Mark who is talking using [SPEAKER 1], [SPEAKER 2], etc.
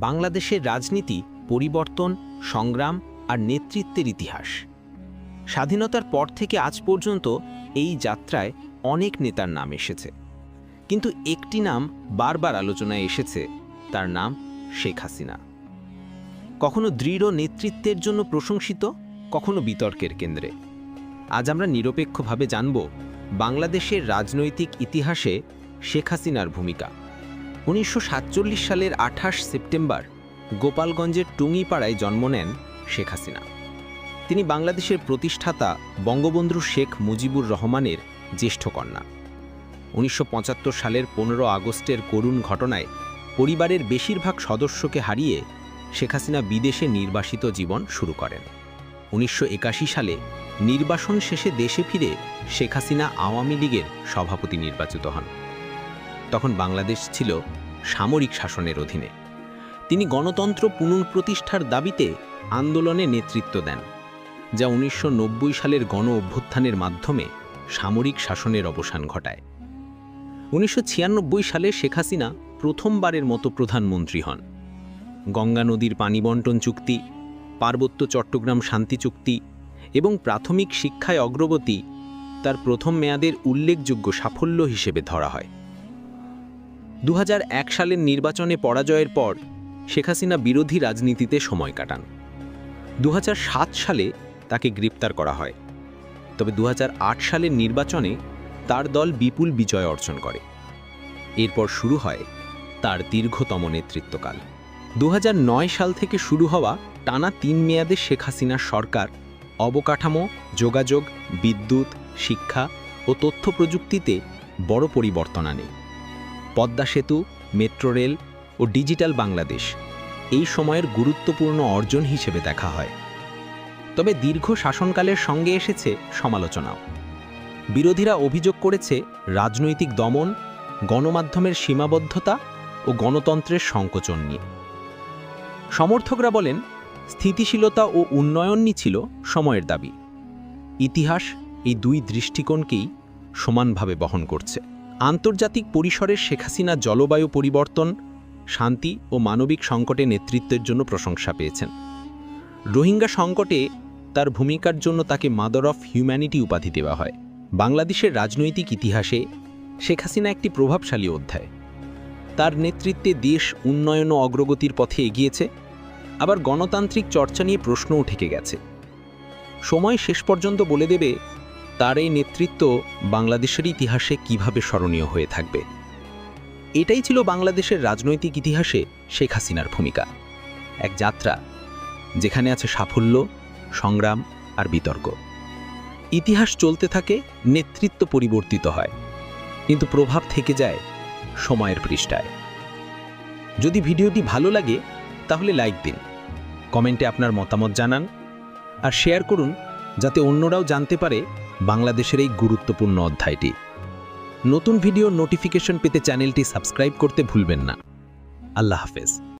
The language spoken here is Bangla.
[SPEAKER 1] বাংলাদেশের রাজনীতি, পরিবর্তন, সংগ্রাম আর নেতৃত্বের ইতিহাস। স্বাধীনতার পর থেকে আজ পর্যন্ত এই যাত্রায় অনেক নেতার নাম এসেছে। কিন্তু একটি নাম বারবার আলোচনায় এসেছে, তার নাম শেখ হাসিনা। কখনো দৃঢ় নেতৃত্বের জন্য প্রশংসিত, কখনো বিতর্কের কেন্দ্রে। আজ আমরা নিরপেক্ষভাবে জানব, বাংলাদেশের রাজনৈতিক ইতিহাসে শেখ হাসিনার ভূমিকা। উনিশশো সাতচল্লিশ সালের আঠাশ সেপ্টেম্বর গোপালগঞ্জের টুঙ্গিপাড়ায় জন্ম নেন শেখ হাসিনা। তিনি বাংলাদেশের প্রতিষ্ঠাতা বঙ্গবন্ধু শেখ মুজিবুর রহমানের জ্যেষ্ঠ কন্যা। উনিশশো পঁচাত্তর সালের পনেরো আগস্টের করুণ ঘটনায় পরিবারের বেশিরভাগ সদস্যকে হারিয়ে শেখ হাসিনা বিদেশে নির্বাসিত জীবন শুরু করেন। উনিশশো একাশি সালে নির্বাসন শেষে দেশে ফিরে শেখ হাসিনা আওয়ামী লীগের সভাপতি নির্বাচিত হন। তখন বাংলাদেশ ছিল সামরিক শাসনের অধীনে। তিনি গণতন্ত্র পুনঃপ্রতিষ্ঠার দাবিতে আন্দোলনে নেতৃত্ব দেন, যা উনিশশো নব্বই সালের গণ অভ্যুত্থানের মাধ্যমে সামরিক শাসনের অবসান ঘটায়। উনিশশো ছিয়ানব্বই সালে শেখ হাসিনা প্রথমবারের মতো প্রধানমন্ত্রী হন। গঙ্গা নদীর পানি বন্টন চুক্তি, পার্বত্য চট্টগ্রাম শান্তি চুক্তি এবং প্রাথমিক শিক্ষায় অগ্রগতি তার প্রথম মেয়াদের উল্লেখযোগ্য সাফল্য হিসেবে ধরা হয়। দু হাজার এক সালের নির্বাচনে পরাজয়ের পর শেখ হাসিনা বিরোধী রাজনীতিতে সময় কাটান। দু হাজার সাত সালে তাকে গ্রেপ্তার করা হয়। তবে দু হাজার আট সালের নির্বাচনে তার দল বিপুল বিজয় অর্জন করে। এরপর শুরু হয় তার দীর্ঘতম নেতৃত্বকাল। দু হাজার নয় সাল থেকে শুরু হওয়া টানা তিন মেয়াদে শেখ হাসিনার সরকার অবকাঠামো, যোগাযোগ, বিদ্যুৎ, শিক্ষা ও তথ্য প্রযুক্তিতে বড় পরিবর্তন আনে। পদ্মা সেতু, মেট্রো রেল ও ডিজিটাল বাংলাদেশ এই সময়ের গুরুত্বপূর্ণ অর্জন হিসেবে দেখা হয়। তবে দীর্ঘ শাসনকালের সঙ্গে এসেছে সমালোচনাও। বিরোধীরা অভিযোগ করেছে, রাজনৈতিক দমন, গণমাধ্যমের সীমাবদ্ধতা ও গণতন্ত্রের সংকোচন নিয়ে। সমর্থকরা বলেন, স্থিতিশীলতা ও উন্নয়নই ছিল সময়ের দাবি। ইতিহাস এই দুই দৃষ্টিকোণকেই সমানভাবে বহন করছে। আন্তর্জাতিক পরিসরের শেখ হাসিনা জলবায়ু পরিবর্তন, শান্তি ও মানবিক সংকটে নেতৃত্বের জন্য প্রশংসা পেয়েছেন। রোহিঙ্গা সংকটে তার ভূমিকার জন্য তাকে মাদার অফ হিউম্যানিটি উপাধি দেওয়া হয়। বাংলাদেশের রাজনৈতিক ইতিহাসে শেখ হাসিনা একটি প্রভাবশালী অধ্যায়। তার নেতৃত্বে দেশ উন্নয়ন ও অগ্রগতির পথে এগিয়েছে, আবার গণতান্ত্রিক চর্চা নিয়ে প্রশ্নও ঠেকে গেছে। সময় শেষ পর্যন্ত বলে দেবে তার এই নেতৃত্ব বাংলাদেশের ইতিহাসে কীভাবে স্মরণীয় হয়ে থাকবে? এটাই ছিল বাংলাদেশের রাজনৈতিক ইতিহাসে শেখ হাসিনার ভূমিকা। এক যাত্রা, যেখানে আছে সাফল্য, সংগ্রাম আর বিতর্ক। ইতিহাস চলতে থাকে, নেতৃত্ব পরিবর্তিত হয়। কিন্তু প্রভাব থেকে যায় সময়ের পৃষ্ঠায়। যদি ভিডিওটি ভালো লাগে, তাহলে লাইক দিন, কমেন্টে আপনার মতামত জানান, আর শেয়ার করুন, যাতে অন্যরাও জানতে পারে বাংলাদেশের এই গুরুত্বপূর্ণ অধ্যায়টি। নতুন ভিডিও নোটিফিকেশন পেতে চ্যানেলটি সাবস্ক্রাইব করতে ভুলবেন না। আল্লাহ হাফেজ।